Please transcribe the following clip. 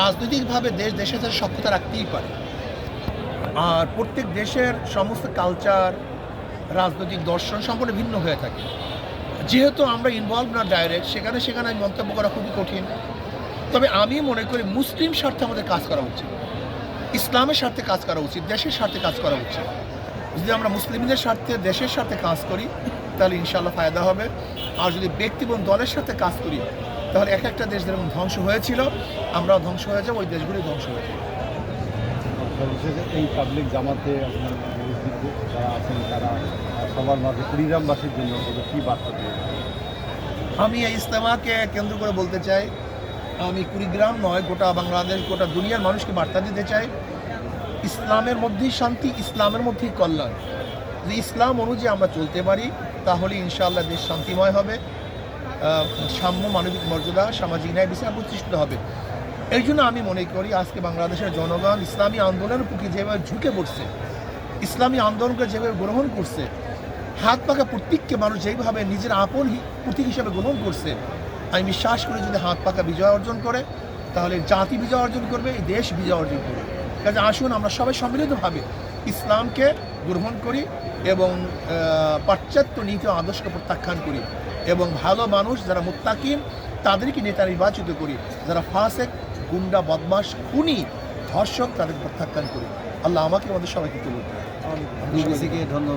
রাজনৈতিকভাবে দেশ, দেশের সাথে সক্ষতা রাখতেই পারে। আর প্রত্যেক দেশের সমস্ত কালচার রাজনৈতিক দর্শন সম্পূর্ণ ভিন্ন হয়ে থাকে। যেহেতু আমরা ইনভলভ না ডাইরেক্ট সেখানে সেখানে মন্তব্য করা খুবই কঠিন। তবে আমি মনে করি মুসলিম স্বার্থে আমাদের কাজ করা উচিত। ইসলামের স্বার্থে কাজ করা উচিত, দেশের স্বার্থে কাজ করা উচিত। যদি আমরা মুসলিমদের স্বার্থে, দেশের স্বার্থে কাজ করি, তাহলে ইনশাল্লাহ ফায়দা হবে। আর যদি ব্যক্তি এবং দলের সাথে কাজ করি তাহলে এক একটা দেশ যেরকম ধ্বংস হয়েছিল আমরাও ধ্বংস হয়ে যাব ওই দেশগুলি ধ্বংস হয়ে যাবে। এই পাবলিক জামাতে আপনার উপস্থিত যারা আছেন তারা সবার মাঝে কুড়িগ্রামবাসীর জন্য কী বার্তা আমি এই ইস্তেমাকে কেন্দ্র করে বলতে চাই আমি কুড়িগ্রাম নয় গোটা বাংলাদেশ গোটা দুনিয়ার মানুষকে বার্তা দিতে চাই ইসলামের মধ্যেই শান্তি ইসলামের মধ্যেই কল্যাণ। যদি ইসলাম অনুযায়ী আমরা চলতে পারি তাহলে ইনশাআল্লাহ দেশ শান্তিময় হবে। সাম্য মানবিক মর্যাদা সামাজিক ন্যায় বিচার প্রতিষ্ঠিত হবে। এই জন্য আমি মনে করি আজকে বাংলাদেশের জনগণ ইসলামী আন্দোলনের প্রতি যেভাবে ঝুঁকে পড়ছে, ইসলামী আন্দোলনকে যেভাবে গ্রহণ করছে, হাত পাকা প্রত্যেককে মানুষ যেইভাবে নিজের আপন প্রতীক হিসাবে গ্রহণ করছে, আমি বিশ্বাস করি যদি হাত পাকা বিজয় অর্জন করে, তাহলে জাতি বিজয় অর্জন করবে দেশ বিজয় অর্জন করবে। কাজে আসুন আমরা সবাই সম্মিলিতভাবে ইসলামকে গ্রহণ করি এবং পাশ্চাত্য নীতি আদর্শকে প্রত্যাখ্যান করি এবং ভালো মানুষ যারা মুত্তাকিম তাদেরকে নেতা নির্বাচিত করি। যারা ফাঁসেক গুন্ডা বদমাস খুনি ধর্ষক তাদের প্রত্যাখ্যান করি। আল্লাহ আমাকে আমাদের সবাইকে তুলুন ধন্যবাদ।